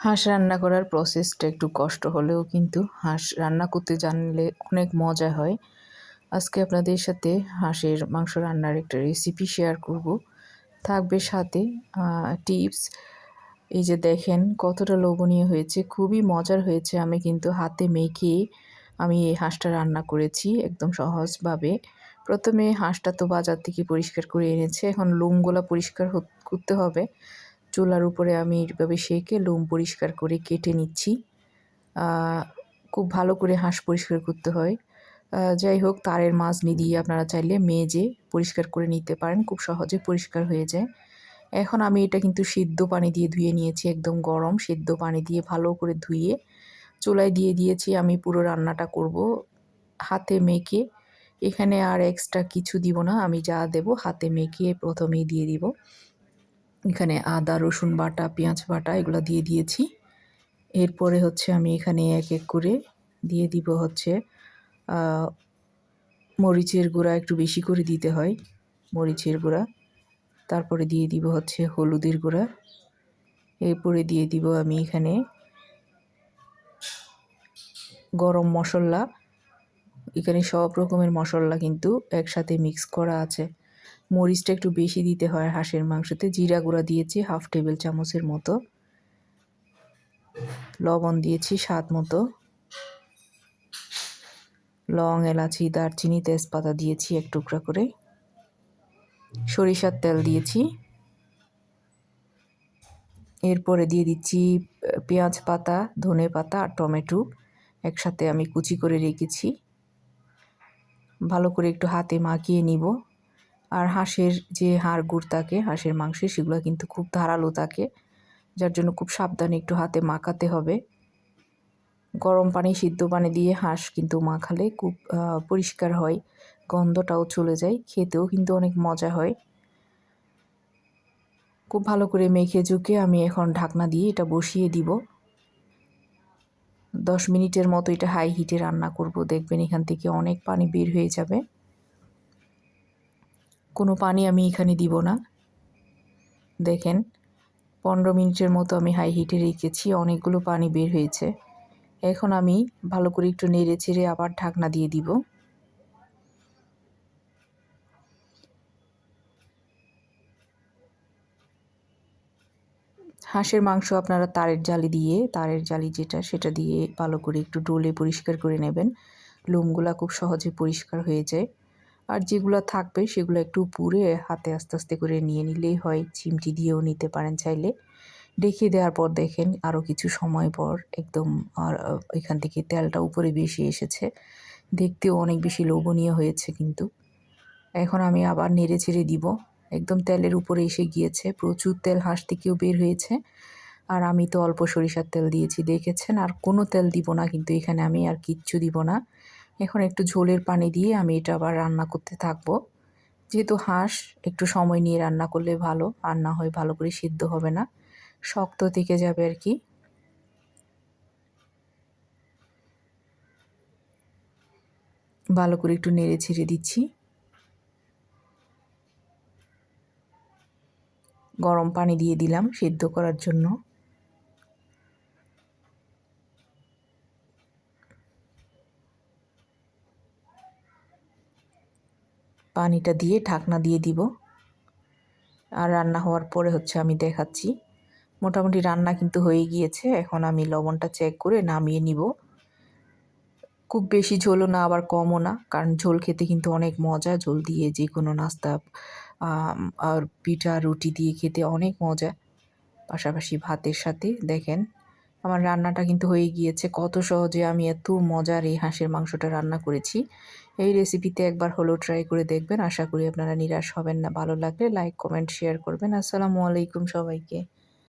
হাঁস রান্না করার প্রসেসটা একটু কষ্ট হলেও কিন্তু হাঁস রান্না করতে জানলে অনেক মজা হয়। আজকে আপনাদের সাথে হাঁসের মাংস রান্নার একটা রেসিপি শেয়ার করব। থাকবে সাথে টিপস এই যে দেখেন কতটা লোভনীয় হয়েছে, খুবই মজার হয়েছে। আমি কিন্তু হাতে মেখে আমি এই হাঁসটা রান্না করেছি একদম সহজভাবে। প্রথমে হাঁসটা তো বাজার থেকে পরিষ্কার করে এনেছে, এখন লোমগুলা পরিষ্কার করতে হবে। চুলার উপরে আমি এইভাবে সেঁকে লোম পরিষ্কার করে কেটে নিচ্ছি। খুব ভালো করে হাঁস পরিষ্কার করতে হয়। যাই হোক, তারের মাছনি দিয়ে আপনারা চাইলে মেজে পরিষ্কার করে নিতে পারেন, খুব সহজে পরিষ্কার হয়ে যায়। এখন আমি এটা কিন্তু সিদ্ধ পানি দিয়ে ধুয়ে নিয়েছি, একদম গরম সিদ্ধ পানি দিয়ে ভালো করে ধুয়ে চুলায় দিয়ে দিয়েছি, আমি পুরো রান্নাটা করব হাতে মেখে। এখানে আর এক্সট্রা কিছু দিব না, আমি যা দেব হাতে মেখে প্রথমেই দিয়ে দিব। এখানে আদা, রসুন বাটা, পেঁয়াজ বাটা এগুলো দিয়ে দিয়েছি। এরপরে হচ্ছে আমি এখানে এক এক করে দিয়ে দিব হচ্ছে মরিচের গুঁড়া একটু বেশি করে দিতে হয় মরিচের গুঁড়া। তারপরে দিয়ে দিব হচ্ছে হলুদের গুঁড়া। এরপরে দিয়ে দিব আমি এখানে গরম মশলা। এখানে সব রকমের মশলা কিন্তু একসাথে মিক্স করা আছে। মরিচটা একটু বেশি দিতে হয় হাঁসের মাংসতে। জিরা গুঁড়া দিয়েছি, হাফ টেবিল চামচের মতো। লবণ দিয়েছি স্বাদ মতো। লং, এলাচি, দারচিনি, তেজপাতা দিয়েছি এক টুকরা করে। সরিষার তেল দিয়েছি। এরপরে দিয়ে দিচ্ছি পেঁয়াজ পাতা, ধনে পাতা আর টমেটো একসাথে আমি কুচি করে রেখেছি। ভালো করে একটু হাতে মাখিয়ে নিব। আর হাঁসের যে হাড় গুড় থাকে, হাঁসের মাংসে সেগুলো কিন্তু খুব ধারালো থাকে, যার জন্য খুব সাবধানে একটু হাতে মাখাতে হবে। গরম পানি সিদ্ধ পানি দিয়ে হাঁস কিন্তু মাখালে খুব পরিষ্কার হয়, গন্ধটাও চলে যায়, খেতেও কিন্তু অনেক মজা হয়। খুব ভালো করে মেখে ঝুঁকে আমি এখন ঢাকনা দিয়ে এটা বসিয়ে দিব। দশ মিনিটের মতো এটা হাই হিটে রান্না করব, দেখবেন এখান থেকে অনেক পানি বের হয়ে যাবে। কোনো পানি আমি এখানে দিব না। দেখেন, পনেরো মিনিটের মতো আমি হাই হিটে রেখেছি, অনেকগুলো পানি বের হয়েছে। এখন আমি ভালো করে একটু নেড়ে চেড়ে আবার ঢাকনা দিয়ে দিব। হাঁসের মাংস আপনারা তারের জালি দিয়ে, তারের জালি যেটা, সেটা দিয়ে ভালো করে একটু ডোলে পরিষ্কার করে নেবেন। লোমগুলা খুব সহজে পরিষ্কার হয়ে যায়। আর যেগুলো থাকবে সেগুলো একটু পুড়ে হাতে আস্তে আস্তে করে নিয়ে নিলেই হয়। চিমটি দিয়েও নিতে পারেন চাইলে। ডেকে দেওয়ার পর দেখেন আরও কিছু সময় পর একদম আর এখান থেকে তেলটা উপরে বেশি এসেছে। দেখতেও অনেক বেশি লোভনীয় হয়েছে কিন্তু। এখন আমি আবার নেড়ে ছেড়ে দিব। একদম তেলের উপরে এসে গিয়েছে। প্রচুর তেল হাঁস থেকেও বের হয়েছে। আর আমি তো অল্প সরিষার তেল দিয়েছি। দেখেছেন? আর কোনো তেল দিব না কিন্তু এখানে আমি আর কিচ্ছু দিব না। এখন একটু ঝোলের পানি দিয়ে আমি এটা আবার রান্না করতে থাকব। যেহেতু হাঁস, একটু সময় নিয়ে রান্না করলে ভালো, আর না হয় ভালো করে সিদ্ধ হবে না। শক্ত থেকে যাবে আর কি। ভালো করে একটু নেড়ে ছেড়ে দিচ্ছি। গরম পানি দিয়ে দিলাম সিদ্ধ করার জন্য। পানিটা দিয়ে ঢাকনা দিয়ে দিব। আর রান্না হওয়ার পরে হচ্ছে আমি দেখাচ্ছি। মোটামুটি রান্না কিন্তু হয়ে গিয়েছে। এখন আমি লবণটা চেক করে নামিয়ে নিব। খুব বেশি ঝোলও না, আবার কমও না। কারণ ঝোল খেতে কিন্তু অনেক মজা। ঝোল দিয়ে যে কোনো নাস্তা আর পিঠা, রুটি দিয়ে খেতে অনেক মজা। পাশাপাশি ভাতের সাথে, দেখেন। আমার রান্নাটা কিন্তু হয়ে গিয়েছে। কত সহজে আমি এত মজার এই হাঁসের মাংসটা রান্না করেছি। এই রেসিপিতে একবার হলো ট্রাই করে দেখবেন। আশা করি আপনারা নিরাশ হবেন না। ভালো লাগলে লাইক কমেন্ট শেয়ার করবেন। আসসালামু আলাইকুম সবাইকে।